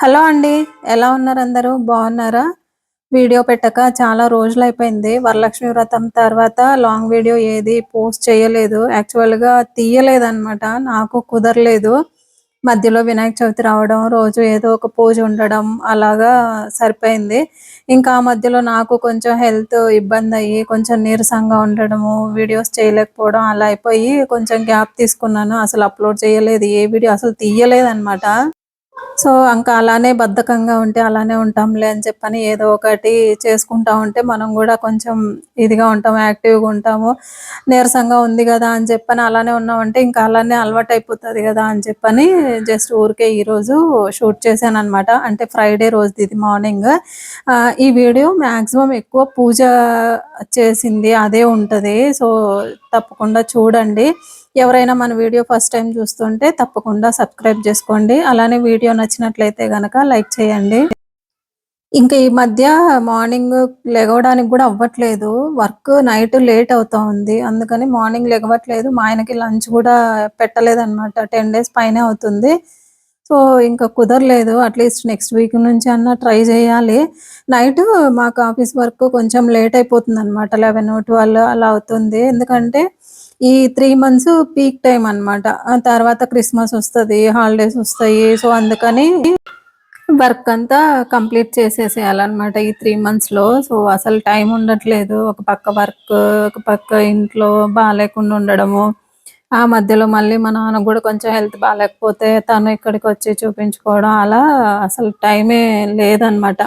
Hello అండి ఎలా ఉన్నారు అందరూ? బాగున్నారా? వీడియో పెట్టక చాలా రోజులు అయిపోయింది వరలక్ష్మి వ్రతం తర్వాత లాంగ్ వీడియో ఏది పోస్ట్ చేయలేదు. యాక్చువల్గా తీయలేదన్నమాట. నాకు కుదరలేదు. మధ్యలో వినాయక చవితి రావడం రోజు ఏదో ఒక పూజ ఉండడం అలాగా సరిపోయింది. ఇంకా ఆ మధ్యలో నాకు కొంచెం హెల్త్ ఇబ్బంది అయ్యి కొంచెం నీరసంగా ఉండడము వీడియోస్ చేయలేకపోవడం అలా అయిపోయి కొంచెం గ్యాప్ తీసుకున్నాను. అసలు అప్లోడ్ చేయలేదు. ఏ వీడియో అసలు తీయలేదన్నమాట. సో ఇంకా అలానే బద్ధకంగా ఉంటే అలానే ఉంటాంలే అని చెప్పని ఏదో ఒకటి చేసుకుంటా ఉంటే మనం కూడా కొంచెం ఇదిగా ఉంటాం యాక్టివ్గా ఉంటాము. నీరసంగా ఉంది కదా అని చెప్పని అలానే ఉన్నామంటే ఇంకా అలానే అలవాటు అయిపోతుంది కదా అని చెప్పని జస్ట్ ఊరికే ఈరోజు షూట్ చేశాను అనమాట అంటే ఫ్రైడే రోజు ఇది మార్నింగ్. ఈ వీడియో మ్యాక్సిమం ఎక్కువ పూజ చేసింది అదే ఉంటుంది. సో తప్పకుండా చూడండి. ఎవరైనా మన వీడియో ఫస్ట్ టైం చూస్తుంటే తప్పకుండా సబ్స్క్రైబ్ చేసుకోండి. అలానే వీడియో నచ్చినట్లయితే కనుక లైక్ చేయండి. ఇంకా ఈ మధ్య మార్నింగ్ లెగవడానికి కూడా అవ్వట్లేదు. వర్క్ నైట్ లేట్ అవుతా ఉంది. అందుకని మార్నింగ్ లెగవట్లేదు మా ఆయనకి లంచ్ కూడా పెట్టలేదు అనమాట టెన్ డేస్ పైనే అవుతుంది. సో ఇంకా కుదరలేదు. అట్లీస్ట్ నెక్స్ట్ వీక్ నుంచి అన్న ట్రై చేయాలి. నైట్ మాకు ఆఫీస్ వర్క్ కొంచెం లేట్ అయిపోతుంది అనమాట లెవెన్ ట్వెల్వ్ అలా అవుతుంది. ఎందుకంటే ఈ త్రీ మంత్స్ పీక్ టైం అనమాట ఆ తర్వాత క్రిస్మస్ వస్తుంది హాలిడేస్ వస్తాయి. సో అందుకని వర్క్ అంతా కంప్లీట్ చేసేసేయాలన్నమాట ఈ త్రీ మంత్స్లో సో అసలు టైం ఉండట్లేదు. ఒక పక్క వర్క్ ఒక పక్క ఇంట్లో బాగాలేకుండా ఉండడము. ఆ మధ్యలో మళ్ళీ మా నాన్న కూడా కొంచెం హెల్త్ బాగాలేకపోతే తను ఇక్కడికి వచ్చి చూపించుకోవడం అలా అసలు టైమే లేదనమాట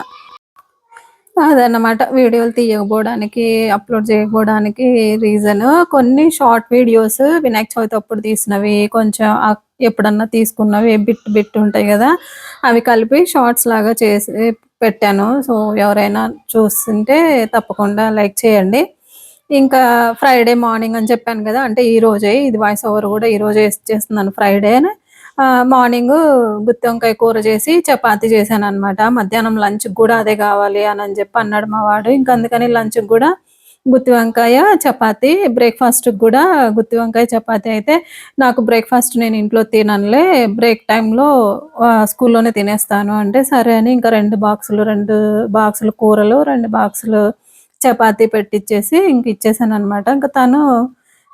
అదన్నమాట. వీడియోలు తీయకపోవడానికి అప్లోడ్ చేయకపోవడానికి రీజన్. కొన్ని షార్ట్ వీడియోస్ వినాయక చవితి అప్పుడు తీసినవి కొంచెం ఎప్పుడన్నా తీసుకున్నవి బిట్ బిట్ ఉంటాయి కదా అవి కలిపి షార్ట్స్ లాగా చేసి పెట్టాను. సో ఎవరైనా చూస్తుంటే తప్పకుండా లైక్ చేయండి. ఇంకా ఫ్రైడే మార్నింగ్ అని చెప్పాను కదా అంటే ఈ రోజే ఇది వాయిస్ ఓవర్ కూడా ఈ రోజే చేస్తున్నాను ఫ్రైడే మార్నింగ్ గుత్తి వంకాయ కూర చేసి చపాతి చేశాను అనమాట మధ్యాహ్నం లంచ్ కూడా అదే కావాలి అని అని చెప్పి అన్నాడు మా వాడు. ఇంకా అందుకని లంచ్ కూడా గుత్తి వంకాయ చపాతి బ్రేక్ఫాస్ట్ కూడా గుత్తి వంకాయ చపాతి అయితే నాకు బ్రేక్ఫాస్ట్ నేను ఇంట్లో తిననులే బ్రేక్ టైంలో స్కూల్లోనే తినేస్తాను అంటే సరే అని ఇంకా రెండు బాక్సులు రెండు బాక్సులు కూరలు రెండు బాక్సులు చపాతీ పెట్టిచ్చేసి ఇంక ఇచ్చేసాను అనమాట ఇంకా తను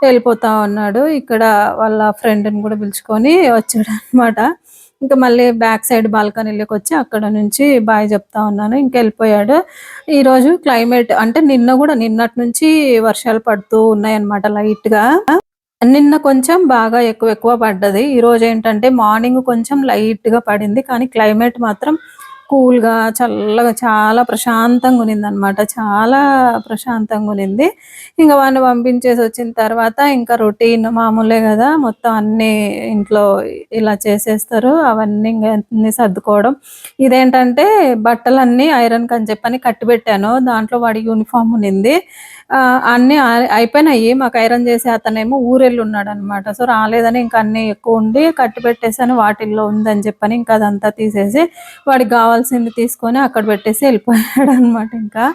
వెళ్ళిపోతా ఉన్నాడు. ఇక్కడ వాళ్ళ ఫ్రెండ్ని కూడా పిలుచుకొని వచ్చాడు అనమాట ఇంకా మళ్ళీ బ్యాక్ సైడ్ బాల్కనీలోకి వచ్చి అక్కడ నుంచి బాయ్ చెప్తా ఉన్నాను. ఇంకా వెళ్ళిపోయాడు. ఈరోజు క్లైమేట్ అంటే నిన్న కూడా నిన్నటి నుంచి వర్షాలు పడుతూ ఉన్నాయన్నమాట లైట్గా. నిన్న కొంచెం బాగా ఎక్కువ ఎక్కువ పడ్డది. ఈరోజు ఏంటంటే మార్నింగ్ కొంచెం లైట్గా పడింది. కానీ క్లైమేట్ మాత్రం కూల్గా చల్లగా చాలా ప్రశాంతంగా ఉన్నిందనమాట చాలా ప్రశాంతంగా ఉనింది ఇంకా వాడిని పంపించేసి వచ్చిన తర్వాత ఇంకా రొటీన్ మామూలే కదా మొత్తం అన్నీ ఇంట్లో ఇలా చేసేస్తారు. అవన్నీ ఇంకా అన్నీ సర్దుకోవడం. ఇదేంటంటే బట్టలన్నీ ఐరన్ అని చెప్పని కట్టిపెట్టాను దాంట్లో వాడి యూనిఫామ్ ఉనింది అన్నీ అయిపోయినాయి. మాకు ఐరన్ చేసే అతనేమో ఊరెళ్ళి ఉన్నాడు అనమాట సో రాలేదని ఇంకా అన్నీ ఎక్కువ ఉండి కట్టి పెట్టేసాను వాటిల్లో ఉందని చెప్పని ఇంకా అదంతా తీసేసి వాడికి కావాల్సింది తీసుకొని అక్కడ పెట్టేసి వెళ్ళిపోయాడు అనమాట ఇంకా.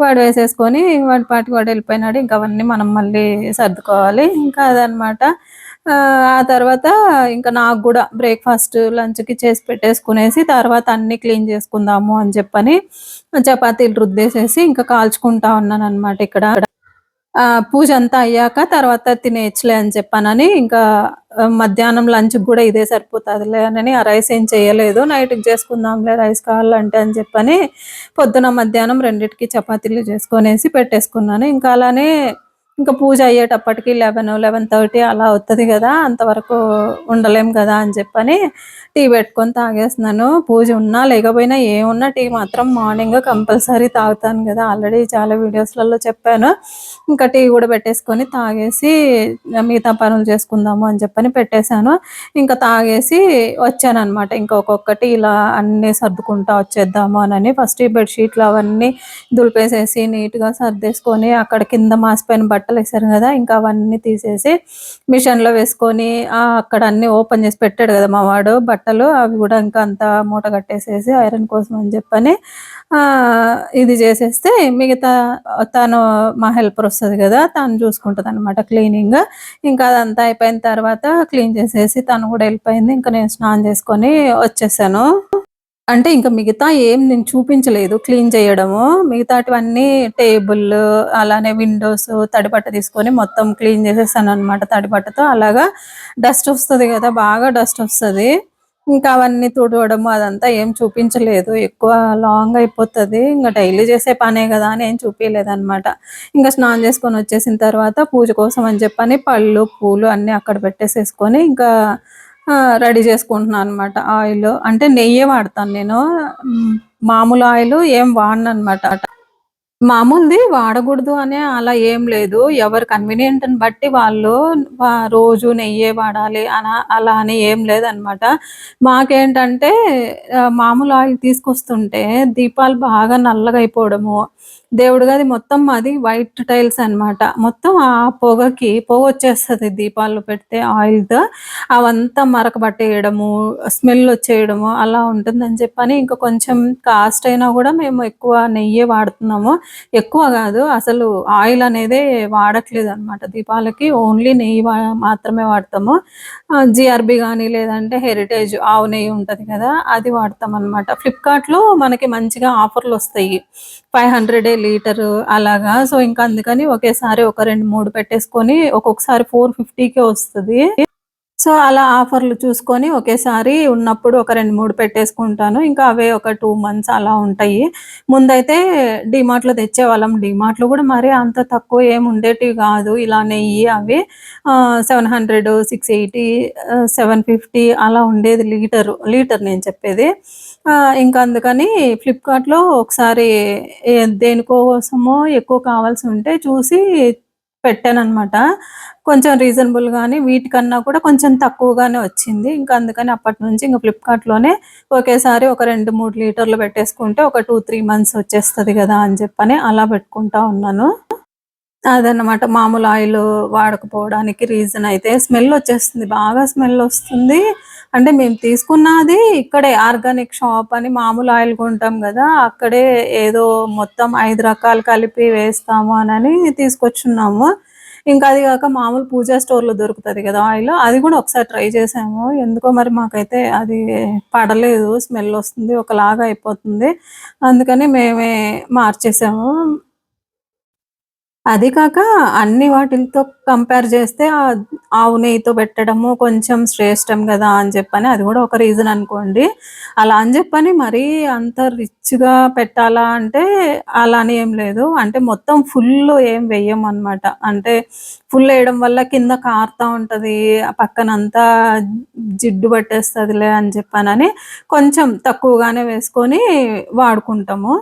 వాడు వేసేసుకొని వాడి పాటికి వాడు వెళ్ళిపోయినాడు. ఇంకా అవన్నీ మనం మళ్ళీ సర్దుకోవాలి. ఇంకా అదనమాట. ఆ తర్వాత ఇంకా నాకు కూడా బ్రేక్ఫాస్ట్ లంచ్కి చేసి పెట్టేసుకునేసి తర్వాత అన్నీ క్లీన్ చేసుకుందాము అని చెప్పని చపాతీలు రుద్దేసేసి ఇంకా కాల్చుకుంటా ఉన్నాను అనమాట ఇక్కడ పూజ అంతా అయ్యాక తర్వాత తినేయచ్చులే అని చెప్పానని ఇంకా మధ్యాహ్నం లంచ్ కూడా ఇదే సరిపోతుందిలే అని ఆ రైస్ ఏం చేయలేదు. నైట్కి చేసుకుందాంలే రైస్ కావాలంటే అని చెప్పని పొద్దున మధ్యాహ్నం రెండింటికి చపాతీలు చేసుకొనేసి పెట్టేసుకున్నాను. ఇంకా అలానే ఇంకా పూజ అయ్యేటప్పటికి లెవెన్ లెవెన్ థర్టీ అలా అవుతుంది కదా అంతవరకు ఉండలేం కదా అని చెప్పని టీ పెట్టుకొని తాగేస్తున్నాను. పూజ ఉన్నా లేకపోయినా ఏమున్నా టీ మాత్రం మార్నింగ్ కంపల్సరీ తాగుతాను కదా. ఆల్రెడీ చాలా వీడియోస్లలో చెప్పాను. ఇంకా టీ కూడా పెట్టేసుకొని తాగేసి మిగతా పనులు చేసుకుందాము అని చెప్పని పెట్టేశాను. ఇంకా తాగేసి వచ్చాను అనమాట ఇంకా ఒక్కొక్కటి ఇలా అన్నీ సర్దుకుంటా వచ్చేద్దాము అని ఫస్ట్ ఈ బెడ్షీట్లు అవన్నీ దులిపేసేసి నీట్గా సర్దేసుకొని అక్కడ కింద మాసిపోయిన బట్టలు వేసారు కదా ఇంకా అవన్నీ తీసేసి మిషన్లో వేసుకొని అక్కడ అన్ని ఓపెన్ చేసి పెట్టాడు కదా మా వాడు బట్టలు అవి కూడా ఇంకా అంత మూట కట్టేసేసి ఐరన్ కోసం అని చెప్పని ఇది చేసేస్తే మిగతా తను మా హెల్పర్ వస్తుంది కదా తను చూసుకుంటుంది అనమాట క్లీనింగ్. ఇంకా అదంతా అయిపోయిన తర్వాత క్లీన్ చేసేసి తను కూడా వెళ్ళిపోయింది ఇంకా నేను స్నానం చేసుకొని వచ్చేసాను. అంటే ఇంకా మిగతా ఏం నేను చూపించలేదు క్లీన్ చేయడము. మిగతాటివన్నీ టేబుల్ అలానే విండోస్ తడిపట్ట తీసుకొని మొత్తం క్లీన్ చేసేసాను అనమాట తడిపట్టతో అలాగా డస్ట్ వస్తది కదా బాగా డస్ట్ వస్తది. ఇంకా అవన్నీ తుడవడము అదంతా ఏం చూపించలేదు. ఎక్కువ లాంగ్ అయిపోతది. ఇంకా డైలీ చేసే పనే కదా అని ఏం చూపియలేదనమాట. ఇంకా స్నానం చేసుకొని వచ్చేసిన తర్వాత పూజ కోసం అని చెప్పని పళ్ళు, పూలు అన్నీ అక్కడ పెట్టేసేసుకొని ఇంకా రెడీ చేసుకుంటున్నా అనమాట. ఆయిల్ అంటే నెయ్యే వాడతాను నేను. మామూలు ఆయిల్ ఏం వాడననమాట. మామూలుది వాడకూడదు అనే అలా ఏం లేదు. ఎవరి కన్వీనియంట్‌ని బట్టి వాళ్ళు రోజు నెయ్యే వాడాలి అన అలా అని ఏం లేదనమాట. మాకేంటంటే మామూలు ఆయిల్ తీసుకొస్తుంటే దీపాలు బాగా నల్లగా అయిపోవడము దేవుడి గది మొత్తం మాది వైట్ టైల్స్ అనమాట. మొత్తం ఆ పొగకి పొగ వచ్చేస్తుంది దీపాలు పెడితే ఆయిల్‌తో. అవంతా మరక పట్టేయడము స్మెల్ వచ్చేయడము అలా ఉంటుందని చెప్పని ఇంకా కొంచెం కాస్ట్ అయినా కూడా మేము ఎక్కువ నెయ్యే వాడుతున్నాము. ఎక్కువ కాదు అసలు ఆయిల్ అనేది వాడట్లేదు అనమాట దీపాలకి. ఓన్లీ నెయ్యి మాత్రమే వాడతాము. జిఆర్బి కానీ లేదంటే హెరిటేజ్ ఆవు నెయ్యి ఉంటది కదా! అది వాడతాం అనమాట ఫ్లిప్‌కార్ట్‌లో మనకి మంచిగా ఆఫర్లు వస్తాయి ఫైవ్ హండ్రెడ్ లీటరు అలాగా. సో, ఇంకా అందుకని ఒకేసారి ఒక 2, 3 పెట్టేసుకొని ఒక్కొక్కసారి ఫోర్ ఫిఫ్టీకే వస్తుంది సో, అలా ఆఫర్‌లు చూసుకొని ఒకేసారి ఉన్నప్పుడు ఒక 2, 3 పెట్టేసుకుంటాను. ఇంకా అవే ఒక టూ మంత్స్ అలా ఉంటాయి. ముందైతే డీమార్ట్‌లో తెచ్చేవాళ్ళం. డీమార్ట్‌లో కూడా మరీ అంత తక్కువ ఏమి ఉండేటివి కాదు ఇలా నెయ్యి అవి seven hundred six eighty seven fifty అలా ఉండేది లీటరు. లీటర్ నేను చెప్పేది. ఇంకా ఇంక అందుకని ఫ్లిప్‌కార్ట్‌లో ఒకసారి దేనికోసమో ఎక్కువ కావాల్సి ఉంటే చూసి పెట్టాననమాట. కొంచెం రీజనబుల్ కానీ వీటికన్నా కూడా కొంచెం తక్కువగానే వచ్చింది. ఇంకా అందుకని అప్పటి నుంచి ఇంకా ఫ్లిప్‌కార్ట్‌లోనే ఒకేసారి ఒక 2, 3 లీటర్లు పెట్టేసుకుంటే ఒక 2, 3 మంత్స్ వచ్చేస్తుంది కదా అని చెప్పని అలా పెట్టుకుంటా ఉన్నాను. అదనమాట మామూలు ఆయిల్ వాడకపోవడానికి రీజన్ అయితే స్మెల్ వచ్చేస్తుంది. బాగా స్మెల్ వస్తుంది. అంటే మేము తీసుకున్నది ఇక్కడే ఆర్గానిక్ షాప్ అని మామూలు ఆయిల్ కొంటాం కదా అక్కడే ఏదో మొత్తం ఐదు రకాలు కలిపి వేస్తాము అని తీసుకొచ్చున్నాము. ఇంకా అది కాక మామూలు పూజా స్టోర్‌లో దొరుకుతుంది కదా ఆయిల్ అది కూడా ఒకసారి ట్రై చేసాము. ఎందుకో మరి మాకైతే అది పడలేదు. స్మెల్ వస్తుంది. ఒకలాగా అయిపోతుంది. అందుకని మేమే మార్చేసాము. అది కాక అన్ని వాటితో కంపేర్ చేస్తే ఆవు నెయ్యితో పెట్టడము కొంచెం శ్రేష్టం కదా అని చెప్పని అది కూడా ఒక రీజన్ అనుకోండి. అలా అని చెప్పని మరీ అంత రిచ్‌గా పెట్టాలా అంటే అలా అని ఏం లేదు. అంటే మొత్తం ఫుల్ ఏం వెయ్యమనమాట. అంటే ఫుల్ వేయడం వల్ల కింద కారుతా ఉంటుంది ఆ పక్కనంతా జిడ్డు పట్టేస్తుందిలే అని చెప్పనని కొంచెం తక్కువగానే వేసుకొని వాడుకుంటాము.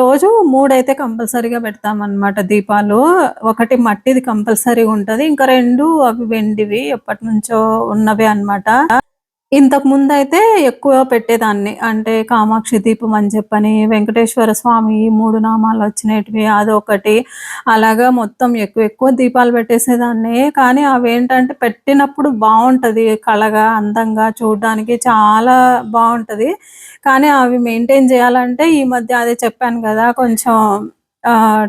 రోజు మూడైతే కంపల్సరీగా పెడతామన్నమాట దీపాలు. ఒకటి మట్టిది కంపల్సరీగా ఉంటది. ఇంకా రెండు అవి వెండివి ఎప్పటి నుంచో ఉన్నవి అనమాట. ఇంతకు ముందు అయితే ఎక్కువ పెట్టేదాన్ని. అంటే కామాక్షి దీపం అని చెప్పని, వెంకటేశ్వర స్వామి మూడు నామాలు వచ్చినవి అదొకటి. అలాగా మొత్తం ఎక్కువ ఎక్కువ దీపాలు పెట్టేసేదాన్ని. కానీ అవేంటంటే పెట్టినప్పుడు బాగుంటుంది కళగా, అందంగా చూడడానికి చాలా బాగుంటుంది కానీ అవి మెయింటైన్ చేయాలంటే ఈ మధ్య అదే చెప్పాను కదా కొంచెం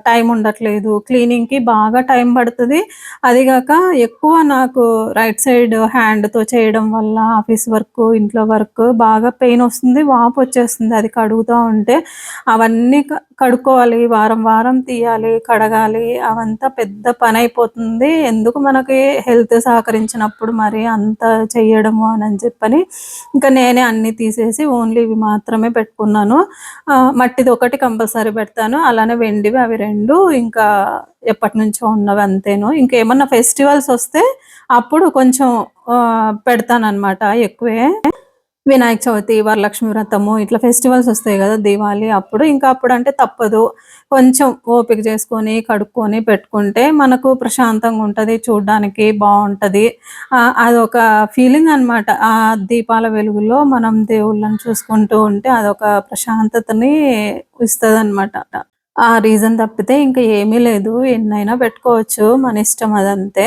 టైం ఉండట్లేదు. క్లీనింగ్‌కి బాగా టైం పడుతుంది అదిగాక ఎక్కువ నాకు రైట్ సైడ్ హ్యాండ్‌తో చేయడం వల్ల ఆఫీస్ వర్క్ ఇంట్లో వర్క్ బాగా పెయిన్ వస్తుంది వాపు వచ్చేస్తుంది అది కడుగుతూ ఉంటే. అవన్నీ కడుక్కోవాలి. వారం వారం తీయాలి, కడగాలి. అవంతా పెద్ద పని అయిపోతుంది ఎందుకు మనకి హెల్త్ సహకరించినప్పుడు మరి అంత చేయడము అని చెప్పని ఇంకా నేనే అన్నీ తీసేసి ఓన్లీ ఇవి మాత్రమే పెట్టుకున్నాను. మట్టిది ఒకటి కంపల్సరీ పెడతాను. అలానే వెండివి అవి రెండు ఇంకా ఎప్పటినుంచో ఉన్నవి అంతేను. ఇంకేమన్నా ఫెస్టివల్స్ వస్తే అప్పుడు కొంచెం పెడతానమాట ఎక్కువే. వినాయక చవితి, వరలక్ష్మి వ్రతము ఇట్లా ఫెస్టివల్స్ వస్తాయి కదా దీవాళి అప్పుడు. ఇంకా అప్పుడు అంటే తప్పదు. కొంచెం ఓపిక చేసుకొని, కడుక్కొని పెట్టుకుంటే మనకు ప్రశాంతంగా ఉంటది. చూడడానికి బాగుంటుంది అదొక ఫీలింగ్ అనమాట. ఆ దీపాల వెలుగులో మనం దేవుళ్ళని చూసుకుంటూ ఉంటే అదొక ప్రశాంతతని ఇస్తదనమాట. ఆ రీజన్ తప్పితే ఇంకా ఏమీ లేదు. ఎన్నైనా పెట్టుకోవచ్చు. మన ఇష్టం అదంతే.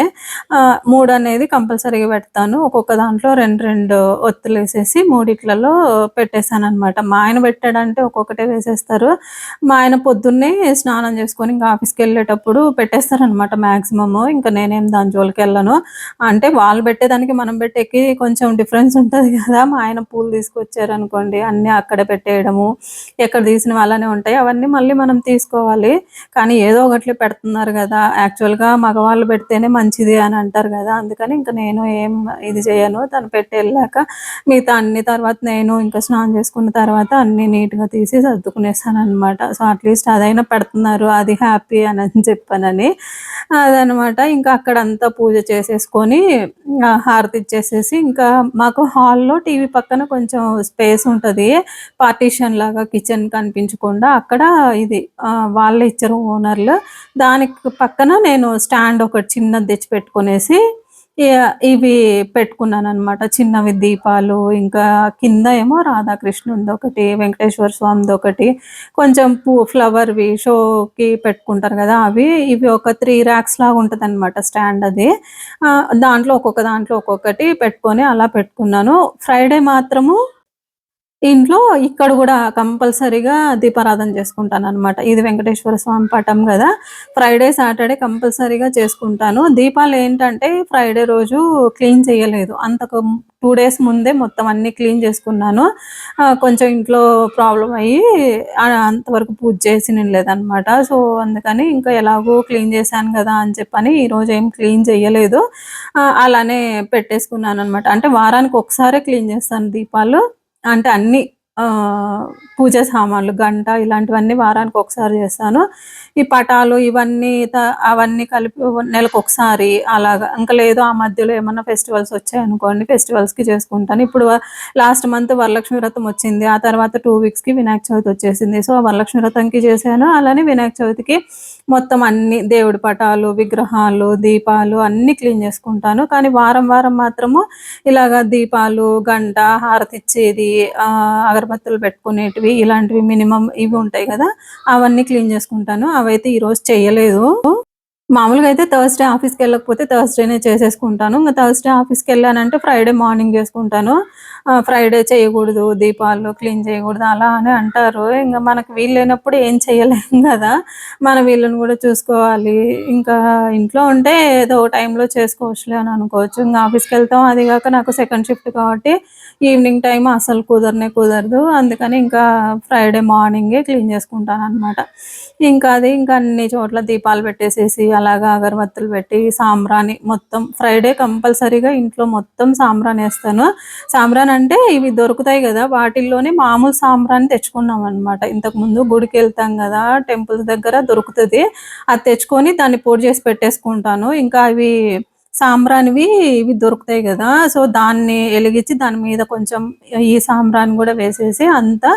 మూడు అనేది కంపల్సరీగా పెడతాను. ఒక్కొక్క దాంట్లో రెండు రెండు ఒత్తులు వేసేసి మూడిట్లలో పెట్టేసాననమాట. మా ఆయన పెట్టాడంటే ఒక్కొక్కటే వేసేస్తారు. మా ఆయన పొద్దున్నే స్నానం చేసుకొని ఇంకా ఆఫీస్కి వెళ్ళేటప్పుడు పెట్టేస్తారనమాట మాక్సిమము. ఇంకా నేనేం దాని జోలికెళ్ళను. అంటే వాళ్ళు పెట్టేదానికి మనం పెట్టేకి కొంచెం డిఫరెన్స్ ఉంటుంది కదా! మా ఆయన పూలు తీసుకొచ్చారనుకోండి అన్నీ అక్కడే పెట్టేయడము. ఎక్కడ తీసినవి అలానే ఉంటాయి. అవన్నీ మళ్ళీ మనం తీసుకోవాలి. కానీ ఏదో ఒకటి పెడుతున్నారు కదా యాక్చువల్‌గా మగవాళ్ళు పెడితేనే మంచిది అని అంటారు కదా అందుకని ఇంకా నేను ఏం ఇది చేయను. తను పెట్టి వెళ్ళాక మిగతా అన్ని తర్వాత నేను ఇంకా స్నానం చేసుకున్న తర్వాత అన్ని నీట్‌గా తీసి సర్దుకునేసాను అనమాట సో, అట్‌లీస్ట్ అదైనా పెడుతున్నారు. అది హ్యాపీ అని చెప్పానని అదనమాట. ఇంకా అక్కడంతా పూజ చేసేసుకొని హారతి ఇచ్చేసేసి ఇంకా మాకు హాల్‌లో టీవీ పక్కన కొంచెం స్పేస్ ఉంటుంది పార్టీషన్ లాగా కిచెన్ కనిపించకుండా అక్కడ ఇది వాళ్ళే ఇచ్చారు ఓనర్‌లు. దానికి పక్కన నేను స్టాండ్ ఒకటి చిన్నది తెచ్చి పెట్టుకునేసి ఇవి పెట్టుకున్నాను పెట్టుకున్నాననమాట. చిన్నవి దీపాలు ఇంకా కింద ఏమో రాధాకృష్ణునిదొకటి, వెంకటేశ్వర స్వామిదొకటి, కొంచెం పూ ఫ్లవర్‌వి షోకి పెట్టుకుంటారు కదా అవి. ఇవి ఒక త్రీ ర్యాక్స్ లాగా ఉంటదనమాట స్టాండ్ అది. దాంట్లో ఒక్కొక్క దాంట్లో ఒక్కొక్కటి పెట్టుకొని అలా పెట్టుకున్నాను. ఫ్రైడే మాత్రము ఇంట్లో ఇక్కడ కూడా కంపల్సరీగా దీపారాధన చేసుకుంటాననమాట. ఇది వెంకటేశ్వర స్వామి పటం కదా ఫ్రైడే, సాటర్డే కంపల్సరీగా చేసుకుంటాను. దీపాలు ఏంటంటే ఫ్రైడే రోజు క్లీన్ చేయలేదు. అంతకు టూ డేస్ ముందే మొత్తం అన్నీ క్లీన్ చేసుకున్నాను. కొంచెం ఇంట్లో ప్రాబ్లమ్ అయ్యి అంతవరకు పూజ చేసి లేదనమాట సో, అందుకని ఇంకా ఎలాగో క్లీన్ చేశాను కదా అని చెప్పని ఈరోజు ఏం క్లీన్ చేయలేదు. అలానే పెట్టేసుకున్నాను అనమాట అంటే వారానికి ఒకసారే క్లీన్ చేస్తాను దీపాలు. అంటే అన్ని పూజ సామాన్లు, గంట ఇలాంటివన్నీ వారానికి ఒకసారి చేస్తాను. ఈ పటాలు ఇవన్నీ అవన్నీ కలిపి నెలకు ఒకసారి అలాగా. ఇంకా లేదు ఆ మధ్యలో ఏమన్నా ఫెస్టివల్స్ వచ్చాయనుకోండి ఫెస్టివల్స్‌కి చేసుకుంటాను. ఇప్పుడు లాస్ట్ మంత్ వరలక్ష్మి వ్రతం వచ్చింది. ఆ తర్వాత టూ వీక్స్‌కి వినాయక చవితి వచ్చేసింది. సో, వరలక్ష్మి వ్రతంకి చేశాను. అలానే వినాయక చవితికి మొత్తం అన్ని దేవుడి పటాలు, విగ్రహాలు, దీపాలు అన్ని క్లీన్ చేసుకుంటాను. కానీ వారం వారం మాత్రము ఇలాగ దీపాలు, గంట, హారతి ఇచ్చేది అగరబత్తులు పెట్టుకునేటివి ఇలాంటివి మినిమమ్ ఇవి ఉంటాయి కదా అవన్నీ క్లీన్ చేసుకుంటాను. అవైతే ఈరోజు చేయలేదు మామూలుగా అయితే థర్స్‌డే ఆఫీస్‌కెళ్ళకపోతే థర్స్‌డేనే చేసేసుకుంటాను. ఇంకా థర్స్‌డే ఆఫీస్‌కెళ్ళానంటే ఫ్రైడే మార్నింగ్ చేసుకుంటాను. ఫ్రైడే చేయకూడదు, దీపాలు క్లీన్ చేయకూడదు అలా అని అంటారు. ఇంకా మనకు వీలు లేనప్పుడు ఏం చేయలేం కదా మన వీళ్ళని కూడా చూసుకోవాలి. ఇంకా ఇంట్లో ఉంటే ఏదో టైంలో చేసుకోవచ్చులే అని అనుకోవచ్చు. ఇంకా ఆఫీస్కి వెళ్తాం అది కాక నాకు సెకండ్ షిఫ్ట్ కాబట్టి ఈవినింగ్ టైం అసలు కుదరనే కుదరదు. అందుకని ఇంకా ఫ్రైడే మార్నింగే క్లీన్ చేసుకుంటాను అనమాట ఇంకా అది ఇంకా అన్ని చోట్ల దీపాలు పెట్టేసేసి అలాగా అగరబత్తులు పెట్టి సాంబ్రాణి మొత్తం ఫ్రైడే కంపల్సరీగా ఇంట్లో మొత్తం సాంబ్రాణేస్తాను. సాంబ్రాణి అంటే ఇవి దొరుకుతాయి కదా వాటిల్లోనే మామూలు సాంబ్రాణి తెచ్చుకున్నామనమాట. ఇంతకుముందు గుడికెళ్తాం కదా టెంపుల్స్ దగ్గర దొరుకుతది. అది తెచ్చుకొని దాన్ని పొడి చేసి పెట్టేసుకుంటాను. ఇంకా అవి సాంబ్రాణివి ఇవి దొరుకుతాయి కదా సో, దాన్ని వెలిగించి దాని మీద కొంచెం ఈ సాంబ్రాణి కూడా వేసేసి అంతా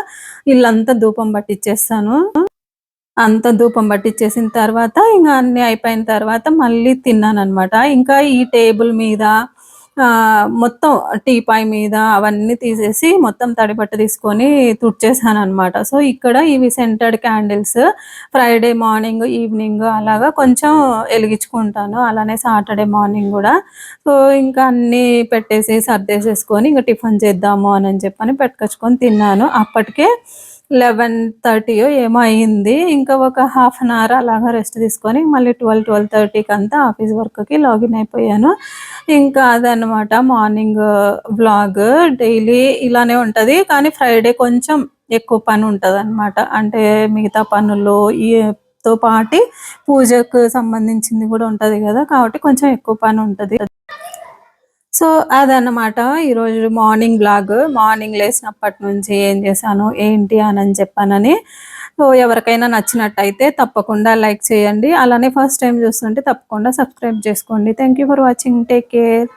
ఇల్లంతా ధూపం పట్టిచ్చేస్తాను. అంత ధూపం పట్టిచ్చేసిన తర్వాత ఇంకా అన్నీ అయిపోయిన తర్వాత మళ్ళీ తిన్నాననమాట. ఇంకా ఈ టేబుల్ మీద మొత్తం టీపాయ్ మీద అవన్నీ తీసేసి మొత్తం తడిపట్ట తీసుకొని తుడిచేసాను అనమాట సో, ఇక్కడ ఇవి centred candles Friday morning, evening అలాగా కొంచెం ఎలిగించుకుంటాను. అలానే సాటర్డే మార్నింగ్ కూడా సో, ఇంకా అన్నీ పెట్టేసి సర్దేసేసుకొని ఇంకా టిఫిన్ చేద్దాము అని చెప్పని పెట్టుకొచ్చుకొని తిన్నాను. అప్పటికే 11:30యో ఏమో అయింది. ఇంకా ఒక హాఫ్ అన్ అవర్ అలాగా రెస్ట్ తీసుకొని మళ్ళీ 12, 12:30కంతా ఆఫీస్ వర్క్‌కి లాగిన్ అయిపోయాను. ఇంకా అదనమాట మార్నింగ్ వ్లాగ్. డైలీ ఇలానే ఉంటది. కానీ ఫ్రైడే కొంచెం ఎక్కువ పని ఉంటదనమాట. అంటే మిగతా పనులు ఈ తో పాటి పూజకు సంబంధించింది కూడా ఉంటుంది కదా కాబట్టి కొంచెం ఎక్కువ పని ఉంటుంది సో, అదన్నమాట ఈరోజు మార్నింగ్ బ్లాగ్ మార్నింగ్ లేసినప్పటి నుంచి ఏం చేశాను, ఏంటి అని చెప్పనని. సో, ఎవరికైనా నచ్చినట్టయితే తప్పకుండా లైక్ చేయండి. అలానే ఫస్ట్ టైం చూస్తుంటే తప్పకుండా సబ్స్క్రైబ్ చేసుకోండి. Thank you for watching. Take care.